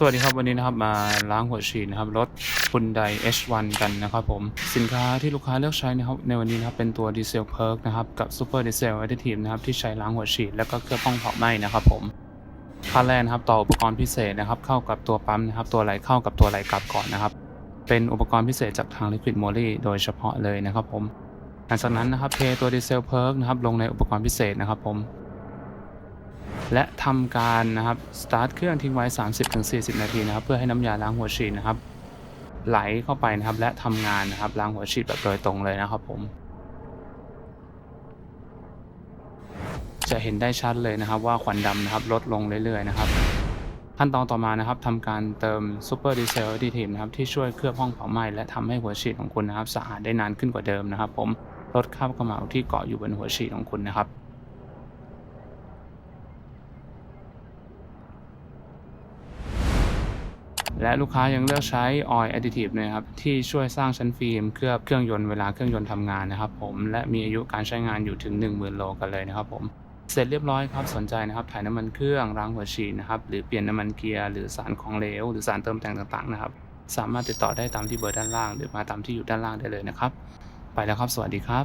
สวัสดีครับวันนี้นะครับมาล้างหัวฉีดนะครับรถ Hyundai H1 กันนะครับผมสินค้าที่ลูกค้าเลือกใช้นะครับในวันนี้นะครับเป็นตัวดีเซลเพิร์กนะครับกับ Super Diesel Additive นะครับที่ใช้ล้างหัวฉีดแล้วก็เคลือบป้องเผาไหม้นะครับผมขั้นแรกนะครับต่ออุปกรณ์พิเศษนะครับเข้ากับตัวปั๊มนะครับตัวไหลเข้ากับตัวไหลกลับก่อนนะครับเป็นอุปกรณ์พิเศษจากทาง Liquid Moly โดยเฉพาะเลยนะครับผมหลังจากนั้นนะครับเทตัวดีเซลเพิร์กนะครับลงในอุปกรณ์พิเศษนะครับผม และทำการนะครับสตาร์ทเครื่องทิ้งไว้ 30-40 นาทีนะครับเพื่อให้น้ำยาล้างหัวฉีดนะครับไหลเข้าไปนะครับและทำงานนะครับล้างหัวฉีดแบบโดยตรงเลยนะครับผม จะเห็นได้ชัดเลยนะครับว่าควันดำนะครับลดลงเรื่อยๆนะครับขั้นตอนต่อมานะครับทำการเติม Super Diesel Additive นะครับที่ช่วยเคลือบห้องเผาไหม้และทำให้หัวฉีดของคุณนะครับสะอาดได้นานขึ้นกว่าเดิมนะครับ ผมลดคราบขม่าที่เกาะอยู่บนหัวฉีดของคุณนะครับ และลูกค้ายังเลือกใช้ Oil Additive นะครับที่ช่วยสร้างชั้นฟิล์มเคลือบเครื่องยนต์เวลาเครื่องยนต์ทำงานนะครับผมและมีอายุการใช้งานอยู่ถึง 10,000 โลกันเลยนะครับผมเสร็จเรียบร้อยครับสนใจนะครับถ่ายน้ำมันเครื่องล้างหัวฉีดนะครับหรือเปลี่ยนน้ำมันเกียร์หรือสารของเหลวหรือสารเติมแต่งต่างๆนะครับสามารถติดต่อได้ตามที่เบอร์ด้านล่าง หรือมาตามที่อยู่ด้านล่างได้เลยนะครับ ไปแล้วครับสวัสดีครับ